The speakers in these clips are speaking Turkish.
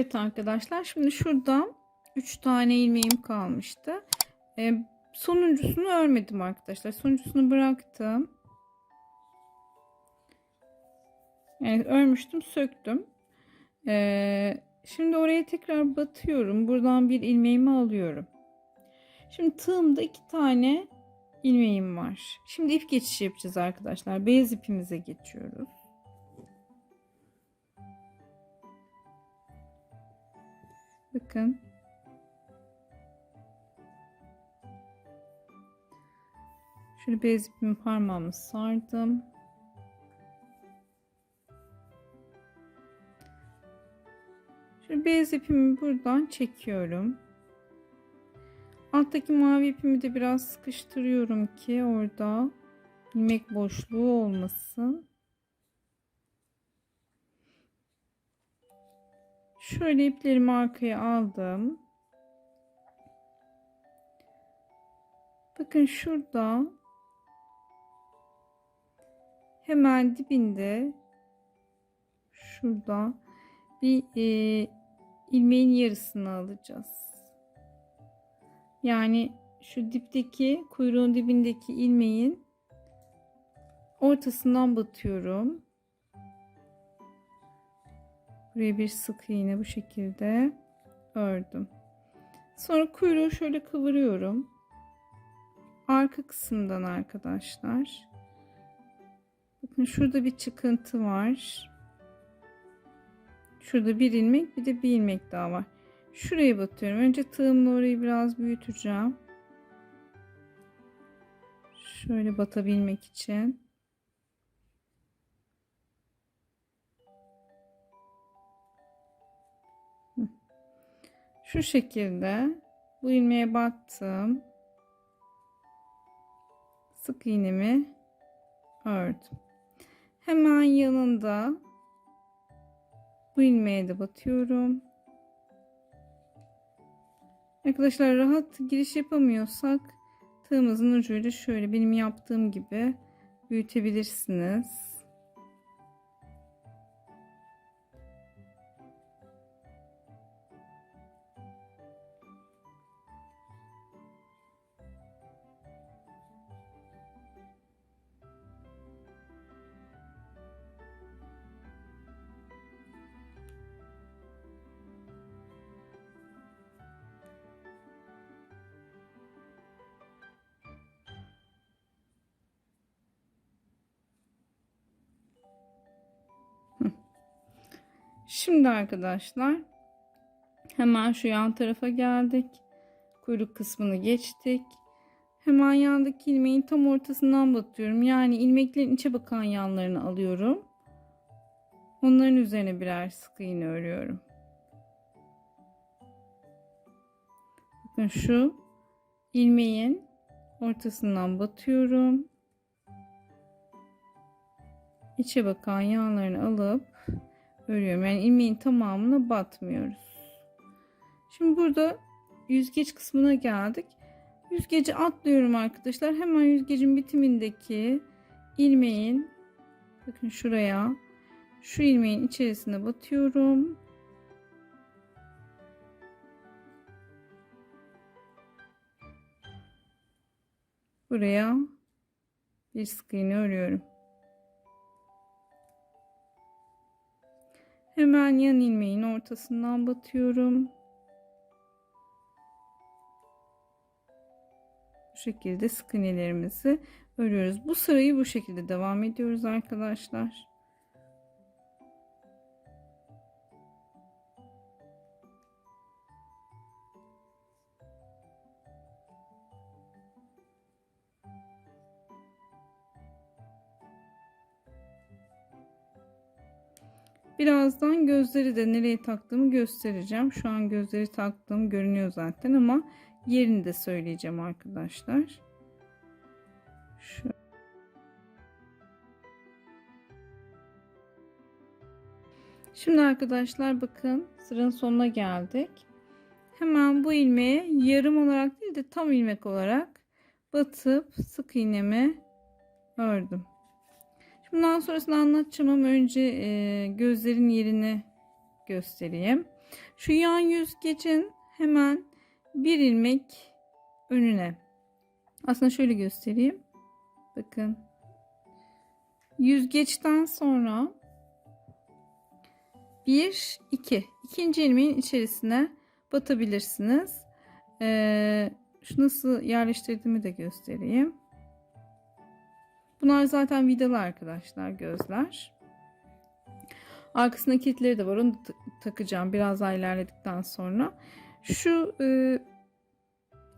Evet arkadaşlar şimdi şurada 3 tane ilmeğim kalmıştı. Ee, sonuncusunu örmedim arkadaşlar. Sonuncusunu bıraktım. Yani örmüştüm söktüm. Ee, şimdi oraya tekrar batıyorum. Buradan bir ilmeğimi alıyorum. Şimdi tığımda iki tane ilmeğim var. Şimdi ip geçişi yapacağız arkadaşlar. Beyaz ipimize geçiyoruz. Bakın. Şöyle beyaz ipimi parmağımı sardım. Şöyle beyaz ipimi buradan çekiyorum. Alttaki mavi ipimi de biraz sıkıştırıyorum ki orada ilmek boşluğu olmasın. Şöyle iplerimi arkaya aldım. Bakın şurada hemen dibinde şurada bir e, ilmeğin yarısını alacağız. Yani şu dipteki kuyruğun dibindeki ilmeğin ortasından batıyorum. Buraya bir sık iğne bu şekilde ördüm. Sonra kuyruğu şöyle kıvırıyorum. Arka kısımdan arkadaşlar. Bakın şurada bir çıkıntı var. Şurada bir ilmek bir de bir ilmek daha var. Şuraya batıyorum. Önce tığımla orayı biraz büyüteceğim. Şöyle batabilmek için. Şu şekilde bu ilmeğe battım. Sık iğnemi ördüm. Hemen yanında bu ilmeğe de batıyorum. Arkadaşlar rahat giriş yapamıyorsak tığımızın ucuyla şöyle benim yaptığım gibi büyütebilirsiniz. Şimdi arkadaşlar hemen şu yan tarafa geldik. Kuyruk kısmını geçtik. Hemen yandaki ilmeğin tam ortasından batıyorum. Yani ilmeklerin içe bakan yanlarını alıyorum. Onların üzerine birer sık iğne örüyorum. Bakın şu ilmeğin ortasından batıyorum. İçe bakan yanlarını alıp örüyorum. Yani ilmeğin tamamına batmıyoruz. Şimdi burada yüzgeç kısmına geldik. Yüzgeci atlıyorum arkadaşlar. Hemen yüzgecin bitimindeki ilmeğin bakın şuraya şu ilmeğin içerisine batıyorum. Buraya bir sık iğne örüyorum. Hemen yan ilmeğin ortasından batıyorum. Bu şekilde sık iğnelerimizi örüyoruz. Bu sırayı bu şekilde devam ediyoruz arkadaşlar. Birazdan gözleri de nereye taktığımı göstereceğim. Şu an gözleri taktığım görünüyor zaten ama yerini de söyleyeceğim arkadaşlar. Şu. Şimdi arkadaşlar bakın sıranın sonuna geldik. Hemen bu ilmeğe yarım olarak değil de tam ilmek olarak batıp sık iğnemi ördüm. Bundan sonrasını anlatacağım ama önce e, gözlerin yerini göstereyim. Şu yan yüzgecin hemen bir ilmek önüne. Aslında şöyle göstereyim. Bakın. Yüzgeçten sonra 1 2 ikinci ilmeğin içerisine batabilirsiniz. Ee, şu nasıl yerleştirdiğimi de göstereyim. Bunlar zaten vidalı arkadaşlar gözler. Arkasında kilitleri de var. Onu da takacağım biraz daha ilerledikten sonra. Şu e,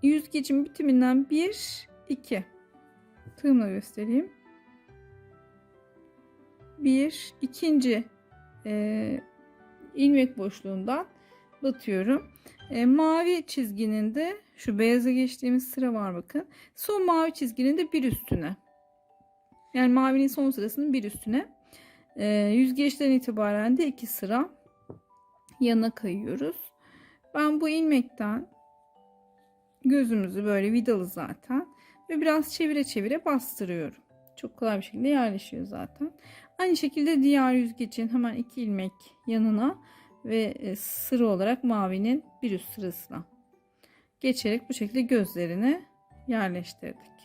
yüzgecin bitiminden 1 2 tığımla göstereyim. Bir ikinci e, ilmek boşluğundan batıyorum. E, mavi çizginin de şu beyaza geçtiğimiz sıra var bakın. Son mavi çizginin de bir üstüne. Yani mavinin son sırasının bir üstüne. E, yüzgeçten itibaren de iki sıra yana kayıyoruz. Ben bu ilmekten gözümüzü böyle vidalı zaten ve biraz çevire çevire bastırıyorum. Çok kolay bir şekilde yerleşiyor zaten. Aynı şekilde diğer yüzgecin hemen iki ilmek yanına ve e, sıra olarak mavinin bir üst sırasına geçerek bu şekilde gözlerini yerleştirdik.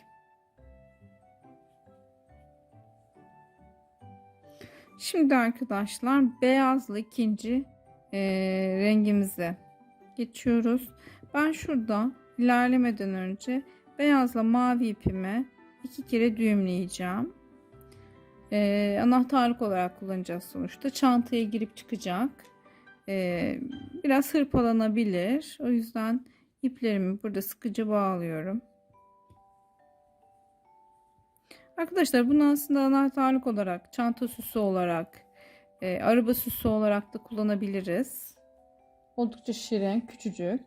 Şimdi arkadaşlar beyazlı ikinci e, rengimize geçiyoruz. Ben şurada ilerlemeden önce beyazla mavi ipimi iki kere düğümleyeceğim. Ee, anahtarlık olarak kullanacağız sonuçta. Çantaya girip çıkacak. Ee, biraz hırpalanabilir. O yüzden iplerimi burada sıkıca bağlıyorum. Arkadaşlar bunu aslında anahtarlık olarak, çanta süsü olarak, e, araba süsü olarak da kullanabiliriz. Oldukça şirin, küçücük,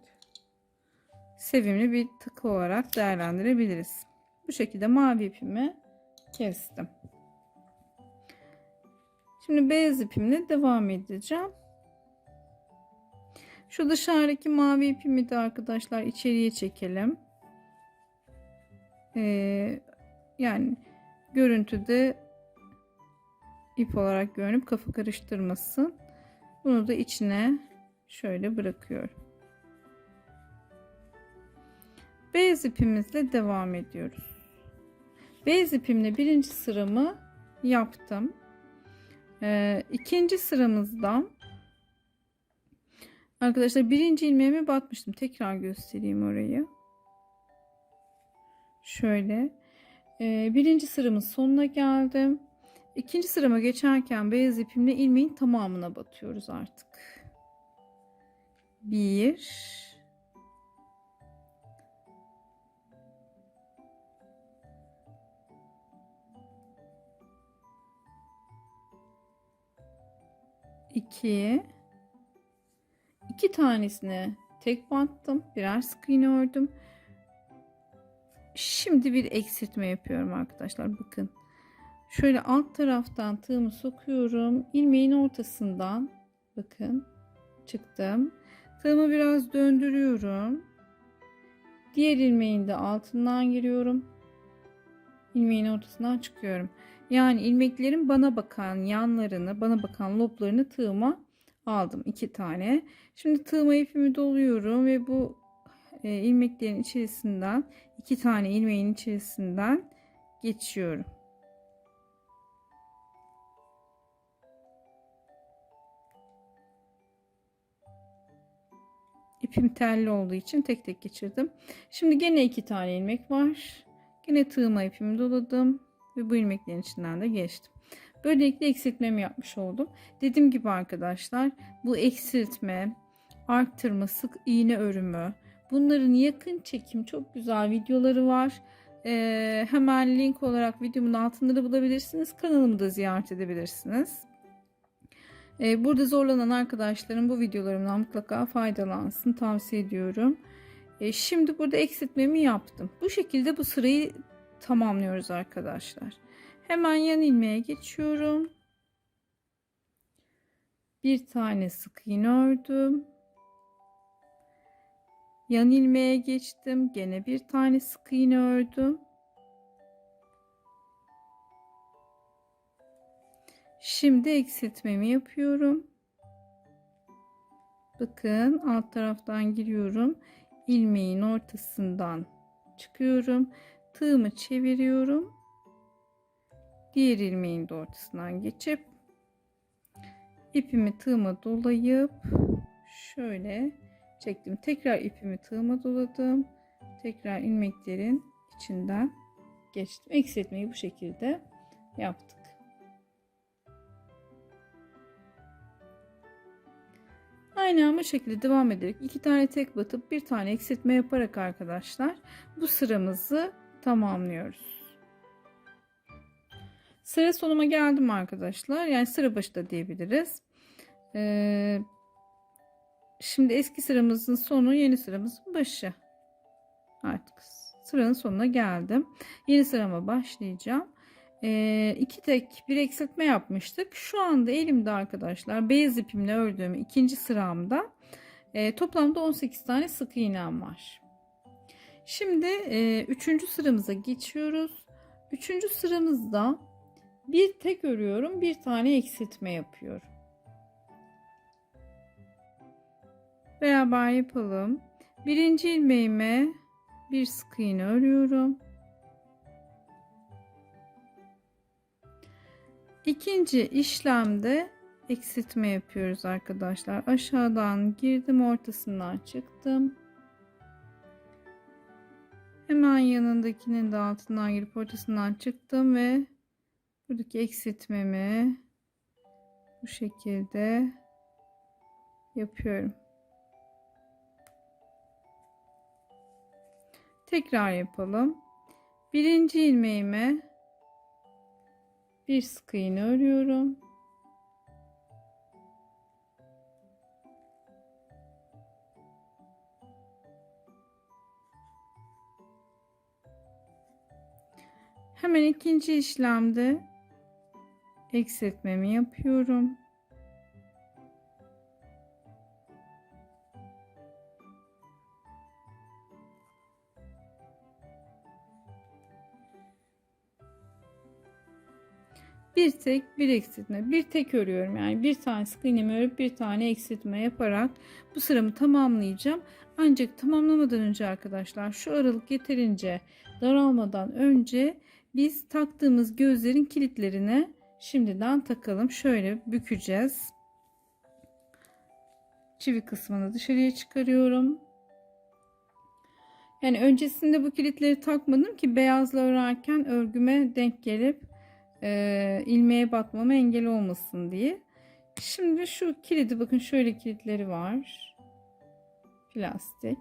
sevimli bir takı olarak değerlendirebiliriz. Bu şekilde mavi ipimi kestim. Şimdi beyaz ipimle devam edeceğim. Şu dışarıdaki mavi ipimi de arkadaşlar içeriye çekelim. Ee, yani görüntüde ip olarak görünüp kafa karıştırmasın. Bunu da içine şöyle bırakıyorum. Beyaz ipimizle devam ediyoruz. Beyaz ipimle birinci sıramı yaptım. Ee, ikinci sıramızdan arkadaşlar birinci ilmeğimi batmıştım. Tekrar göstereyim orayı. Şöyle. Ee, birinci sıramın sonuna geldim. İkinci sırama geçerken beyaz ipimle ilmeğin tamamına batıyoruz artık. Bir, 2 2 tanesini tek battım. Birer sık iğne ördüm. Şimdi bir eksiltme yapıyorum arkadaşlar. Bakın. Şöyle alt taraftan tığımı sokuyorum. ilmeğin ortasından bakın çıktım. Tığımı biraz döndürüyorum. Diğer ilmeğin de altından giriyorum. ilmeğin ortasından çıkıyorum. Yani ilmeklerin bana bakan yanlarını, bana bakan loblarını tığıma aldım. iki tane. Şimdi tığıma ipimi doluyorum ve bu e, ilmeklerin içerisinden iki tane ilmeğin içerisinden geçiyorum. İpim telli olduğu için tek tek geçirdim. Şimdi gene iki tane ilmek var. Gene tığıma ipimi doladım ve bu ilmeklerin içinden de geçtim. Böylelikle eksiltmemi yapmış oldum. Dediğim gibi arkadaşlar bu eksiltme, arttırma, sık iğne örümü bunların yakın çekim çok güzel videoları var. Ee, hemen link olarak videomun altında da bulabilirsiniz. Kanalımı da ziyaret edebilirsiniz. Ee, burada zorlanan arkadaşlarım bu videolarımdan mutlaka faydalansın. Tavsiye ediyorum. Ee, şimdi burada eksiltmemi yaptım. Bu şekilde bu sırayı tamamlıyoruz arkadaşlar. Hemen yan ilmeğe geçiyorum. Bir tane sık iğne ördüm. Yan ilmeğe geçtim. Gene bir tane sık iğne ördüm. Şimdi eksiltmemi yapıyorum. Bakın alt taraftan giriyorum. ilmeğin ortasından çıkıyorum. Tığımı çeviriyorum. Diğer ilmeğin de ortasından geçip ipimi tığıma dolayıp şöyle çektim. Tekrar ipimi tığıma doladım. Tekrar ilmeklerin içinden geçtim. Eksiltmeyi bu şekilde yaptık. Aynı bu şekilde devam ederek iki tane tek batıp bir tane eksiltme yaparak arkadaşlar bu sıramızı tamamlıyoruz. Sıra sonuma geldim arkadaşlar. Yani sıra başı da diyebiliriz. Ee, şimdi eski sıramızın sonu yeni sıramızın başı. Artık sıranın sonuna geldim. Yeni sırama başlayacağım. Ee, iki tek bir eksiltme yapmıştık. Şu anda elimde arkadaşlar beyaz ipimle ördüğüm ikinci sıramda e, toplamda 18 tane sık iğnem var. Şimdi e, üçüncü sıramıza geçiyoruz. Üçüncü sıramızda bir tek örüyorum bir tane eksiltme yapıyorum. Beraber yapalım. Birinci ilmeğime bir sık iğne örüyorum. İkinci işlemde eksiltme yapıyoruz arkadaşlar. Aşağıdan girdim ortasından çıktım. Hemen yanındakinin de altından girip ortasından çıktım ve buradaki eksiltmemi bu şekilde yapıyorum. Tekrar yapalım. Birinci ilmeğime bir sık iğne örüyorum. Hemen ikinci işlemde eksiltmemi yapıyorum. Bir tek bir eksiltme bir tek örüyorum. Yani bir tane sık iğnemi örüp bir tane eksiltme yaparak bu sıramı tamamlayacağım. Ancak tamamlamadan önce arkadaşlar şu aralık yeterince daralmadan önce biz taktığımız gözlerin kilitlerine şimdiden takalım. Şöyle bükeceğiz. Çivi kısmını dışarıya çıkarıyorum. Yani öncesinde bu kilitleri takmadım ki beyazla örerken örgüme denk gelip e, ilmeğe batmama engel olmasın diye. Şimdi şu kilidi bakın şöyle kilitleri var. Plastik.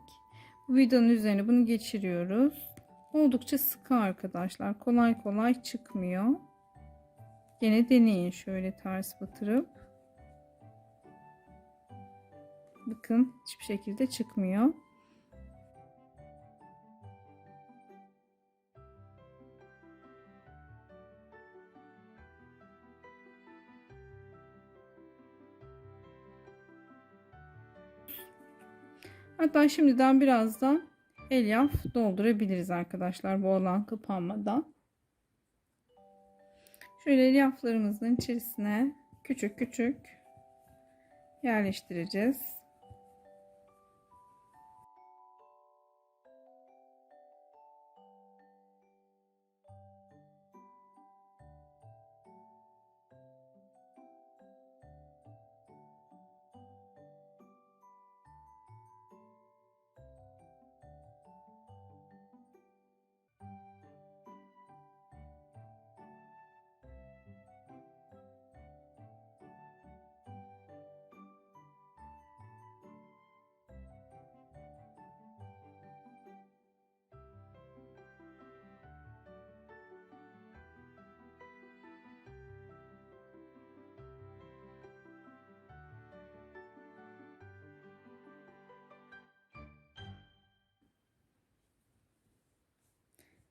Bu vidanın üzerine bunu geçiriyoruz. Oldukça sıkı arkadaşlar. Kolay kolay çıkmıyor. Gene deneyin şöyle ters batırıp. Bakın hiçbir şekilde çıkmıyor. Hatta şimdiden birazdan elyaf doldurabiliriz arkadaşlar bu alan kapanmadan. Şöyle elyaflarımızın içerisine küçük küçük yerleştireceğiz.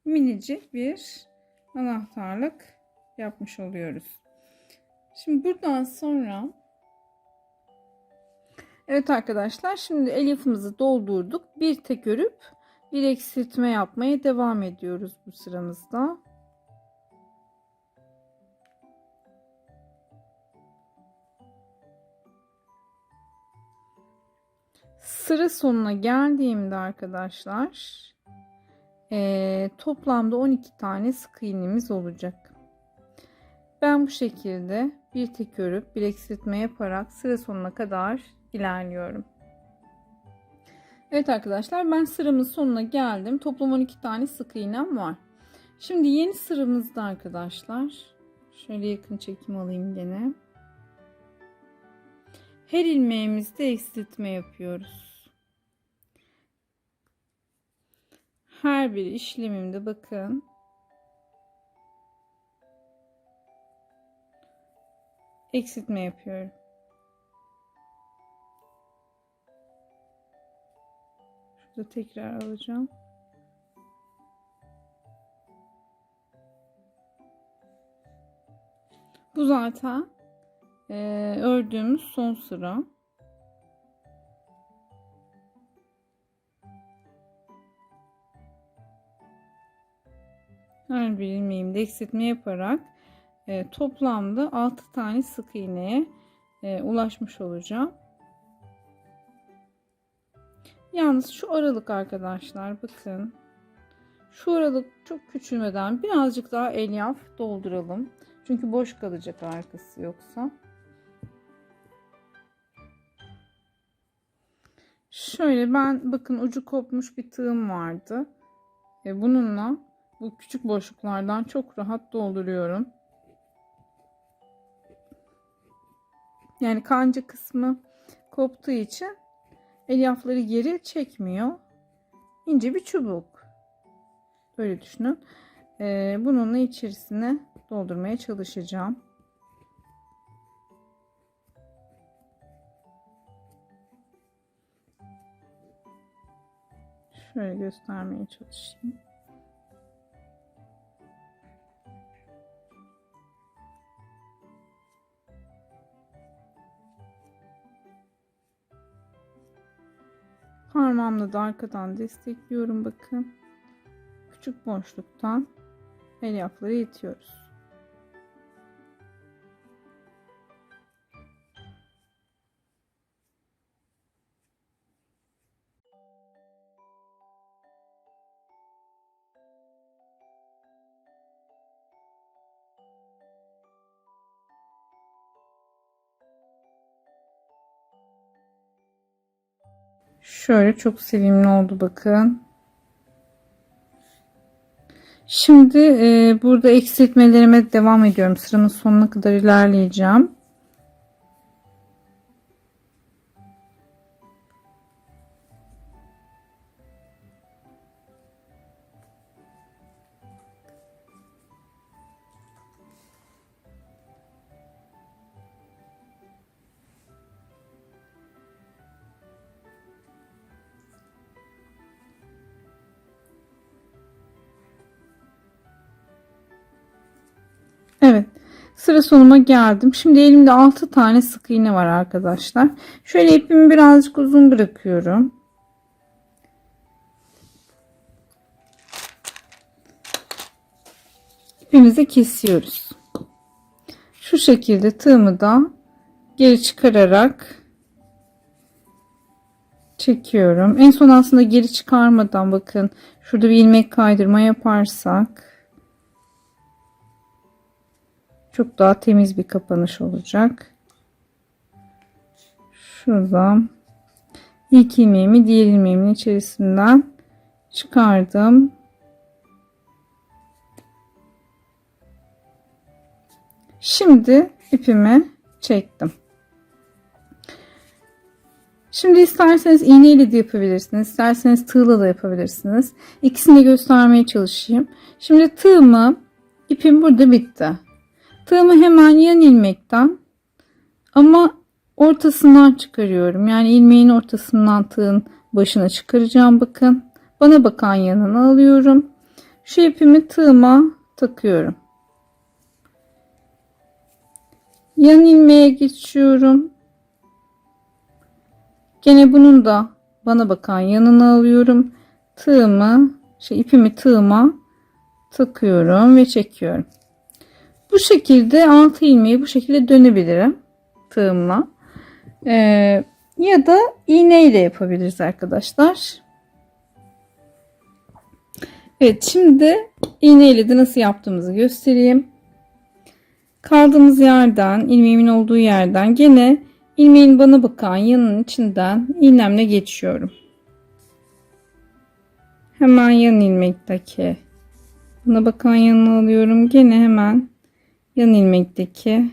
Minicik bir anahtarlık yapmış oluyoruz. Şimdi buradan sonra Evet arkadaşlar şimdi elyafımızı doldurduk. Bir tek örüp bir eksiltme yapmaya devam ediyoruz bu sıramızda. Sıra sonuna geldiğimde arkadaşlar eee, toplamda 12 tane sık iğnemiz olacak. Ben bu şekilde bir tek örüp bir eksiltme yaparak sıra sonuna kadar ilerliyorum. Evet arkadaşlar ben sıramın sonuna geldim. Toplam 12 tane sık iğnem var. Şimdi yeni sıramızda arkadaşlar şöyle yakın çekim alayım gene. Her ilmeğimizde eksiltme yapıyoruz. Her bir işlemimde bakın eksiltme yapıyorum. Şurada tekrar alacağım. Bu zaten eee, ördüğümüz son sıra. Her bir ilmeğimde eksiltme yaparak e, toplamda 6 tane sık iğneye e, ulaşmış olacağım. Yalnız şu aralık arkadaşlar bakın. Şu aralık çok küçülmeden birazcık daha elyaf dolduralım. Çünkü boş kalacak arkası yoksa. Şöyle ben bakın ucu kopmuş bir tığım vardı. E, bununla bu küçük boşluklardan çok rahat dolduruyorum. Yani kanca kısmı koptuğu için elyafları geri çekmiyor. İnce bir çubuk. Öyle düşünün. Ee, bununla içerisine doldurmaya çalışacağım. Şöyle göstermeye çalışayım. Parmağımla da arkadan destekliyorum bakın. Küçük boşluktan elyafları itiyoruz. Şöyle çok sevimli oldu bakın. Şimdi e, burada eksiltmelerime devam ediyorum. Sıramın sonuna kadar ilerleyeceğim. Sıra sonuma geldim. Şimdi elimde 6 tane sık iğne var arkadaşlar. Şöyle ipimi birazcık uzun bırakıyorum. İpimizi kesiyoruz. Şu şekilde tığımı da geri çıkararak çekiyorum. En son aslında geri çıkarmadan bakın şurada bir ilmek kaydırma yaparsak çok daha temiz bir kapanış olacak. Şuradan ilk ilmeğimi diğer ilmeğimin içerisinden çıkardım. Şimdi ipimi çektim. Şimdi isterseniz iğneyle de yapabilirsiniz. isterseniz tığla da yapabilirsiniz. İkisini de göstermeye çalışayım. Şimdi tığımı ipim burada bitti. Tığımı hemen yan ilmekten ama ortasından çıkarıyorum. Yani ilmeğin ortasından tığın başına çıkaracağım. Bakın. Bana bakan yanına alıyorum. Şu ipimi tığıma takıyorum. Yan ilmeğe geçiyorum. Gene bunun da bana bakan yanına alıyorum. Tığımı, şey ipimi tığıma takıyorum ve çekiyorum. Bu şekilde altı ilmeği bu şekilde dönebilirim tığımla. Ee, ya da iğne ile yapabiliriz arkadaşlar. Evet şimdi iğne ile de nasıl yaptığımızı göstereyim. Kaldığımız yerden ilmeğimin olduğu yerden gene ilmeğin bana bakan yanının içinden iğnemle geçiyorum. Hemen yan ilmekteki bana bakan yanını alıyorum. Gene hemen yan ilmekteki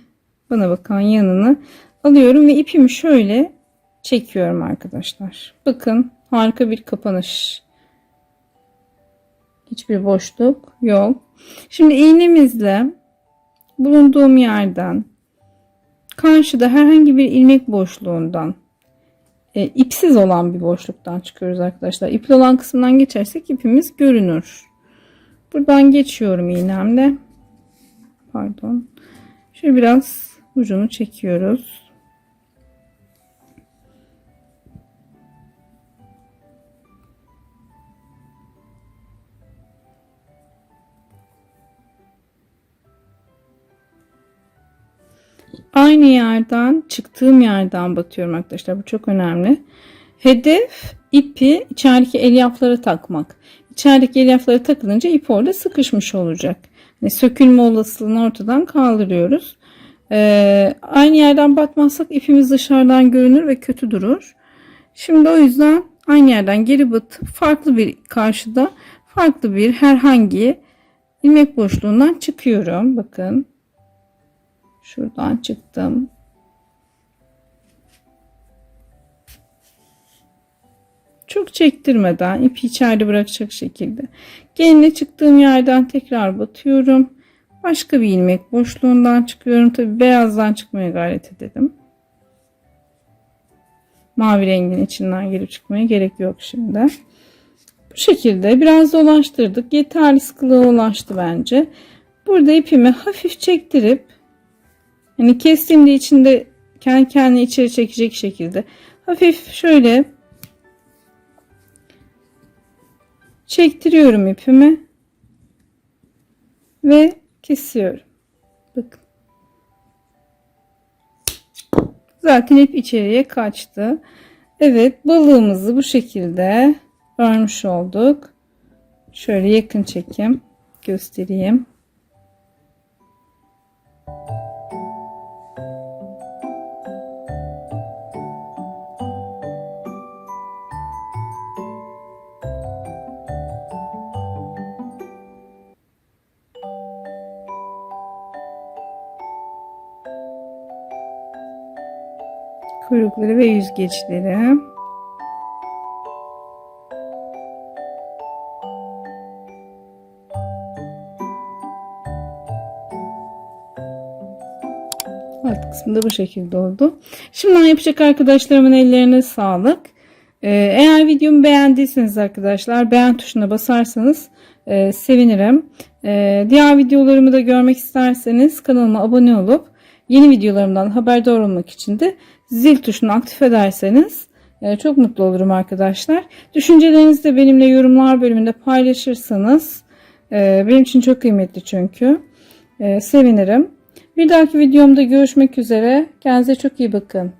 bana bakan yanını alıyorum ve ipimi şöyle çekiyorum arkadaşlar. Bakın harika bir kapanış. Hiçbir boşluk yok. Şimdi iğnemizle bulunduğum yerden karşıda herhangi bir ilmek boşluğundan e, ipsiz olan bir boşluktan çıkıyoruz arkadaşlar. İpli olan kısımdan geçersek ipimiz görünür. Buradan geçiyorum iğnemle. Pardon. Şöyle biraz ucunu çekiyoruz. Aynı yerden çıktığım yerden batıyorum arkadaşlar. Bu çok önemli. Hedef ipi içerideki elyaflara takmak. İçerideki elyaflara takılınca ip orada sıkışmış olacak. Yani sökülme olasılığını ortadan kaldırıyoruz. Ee, aynı yerden batmazsak ipimiz dışarıdan görünür ve kötü durur. Şimdi o yüzden aynı yerden geri batıp farklı bir karşıda farklı bir herhangi ilmek boşluğundan çıkıyorum. Bakın. Şuradan çıktım. Çok çektirmeden ipi içeride bırakacak şekilde. Geline çıktığım yerden tekrar batıyorum. Başka bir ilmek boşluğundan çıkıyorum. Tabi beyazdan çıkmaya gayret edelim. Mavi rengin içinden girip çıkmaya gerek yok şimdi. Bu şekilde biraz dolaştırdık. Yeterli sıkılığa ulaştı bence. Burada ipimi hafif çektirip yani kestiğimde içinde kendi kendine içeri çekecek şekilde hafif şöyle çektiriyorum ipimi ve kesiyorum. Bakın. Zaten ip içeriye kaçtı. Evet balığımızı bu şekilde örmüş olduk. Şöyle yakın çekim göstereyim. Kuyrukları ve yüzgeçleri. Alt kısmında bu şekilde oldu. Şimdiden yapacak arkadaşlarımın ellerine sağlık. Ee, eğer videomu beğendiyseniz arkadaşlar beğen tuşuna basarsanız e, sevinirim. Ee, diğer videolarımı da görmek isterseniz kanalıma abone olup yeni videolarımdan haberdar olmak için de zil tuşunu aktif ederseniz e, çok mutlu olurum arkadaşlar. Düşüncelerinizi de benimle yorumlar bölümünde paylaşırsanız e, benim için çok kıymetli çünkü. E, sevinirim. Bir dahaki videomda görüşmek üzere. Kendinize çok iyi bakın.